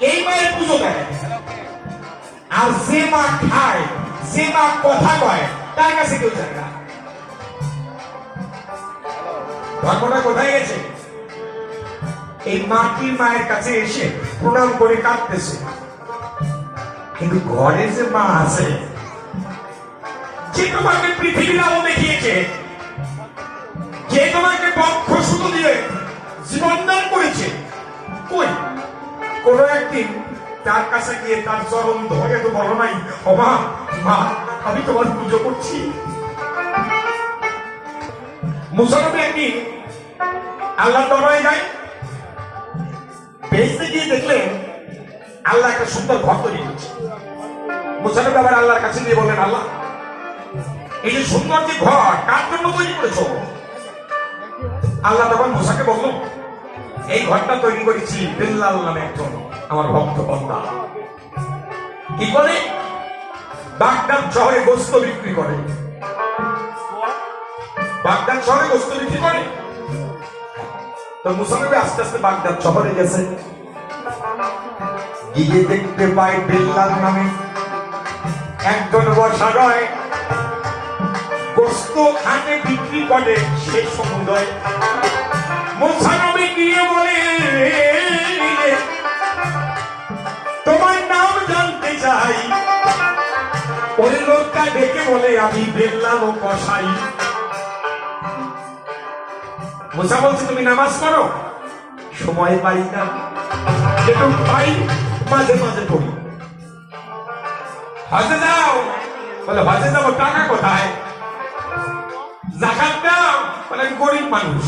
এই মায়ের পুজো দেয় আর যে মা খায়, যে মা কথা কয়, তার কাছে কেউ যায় না। ধর্মটা কোথায় গেছে? এই মাটির মায়ের কাছে এসে প্রণাম করে কাঁদতেছে। কিন্তু ঘরে যে মা আছে, যে তোমাকে পৃথিবীর আলো দেখিয়েছে, যে তোমাকে বক্ষ সুতো দিয়ে জীবনদান করেছে কোন একদিন তার কাছে গিয়ে তার চরণ ধরে তো বলো নাই ও মা, আমি তোমার পুজো করছি। মুসলমান একদিন আল্লাহ দরবারে যায় বেসতে গিয়ে দেখলেন আল্লাহ একটা সুন্দর ঘর তৈরি করছে। মুসানবী আবার আল্লাহর কাছে গিয়ে বলেন আল্লাহ, এই যে সুন্দর যে ঘর, কার জন্য তৈরি করেছ? আল্লাহ তখন মুসাকে বলল এই ঘরটা তৈরি করেছি বিল্লাল নামে একজন আমার ভক্ত বন্দা কি করে? বাগদাদ শহরে গোস্ত বিক্রি করে। বাগদাদ শহরে গোস্ত বিক্রি করে। তো আস্তে আস্তে শহরে গেছে। গিয়ে দেখতে পাই বিল্লাল নামে একজন বসা রয় গোস্ত খানে বিক্রি করে সেই সমুদয়। জানতে ওই লোকটা ডেকে বলে, আমি বেল্লাল ও কসাই মুসা বলছে, তুমি নামাজ পড়ো? সময় পাই না। যেটুকু পাই মাঝে মাঝে পড়ি। হজে যাও? বলে, হজে যাব, টাকা কোথায়? জাকাত দাও? বলে গরিব মানুষ।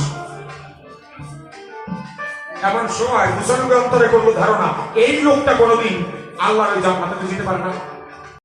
এমন সময় মুসলমান অন্তরে করল ধারণা, এই লোকটা কোনোদিন আল্লাহর ওই জান্নাতে যেতে পারে না।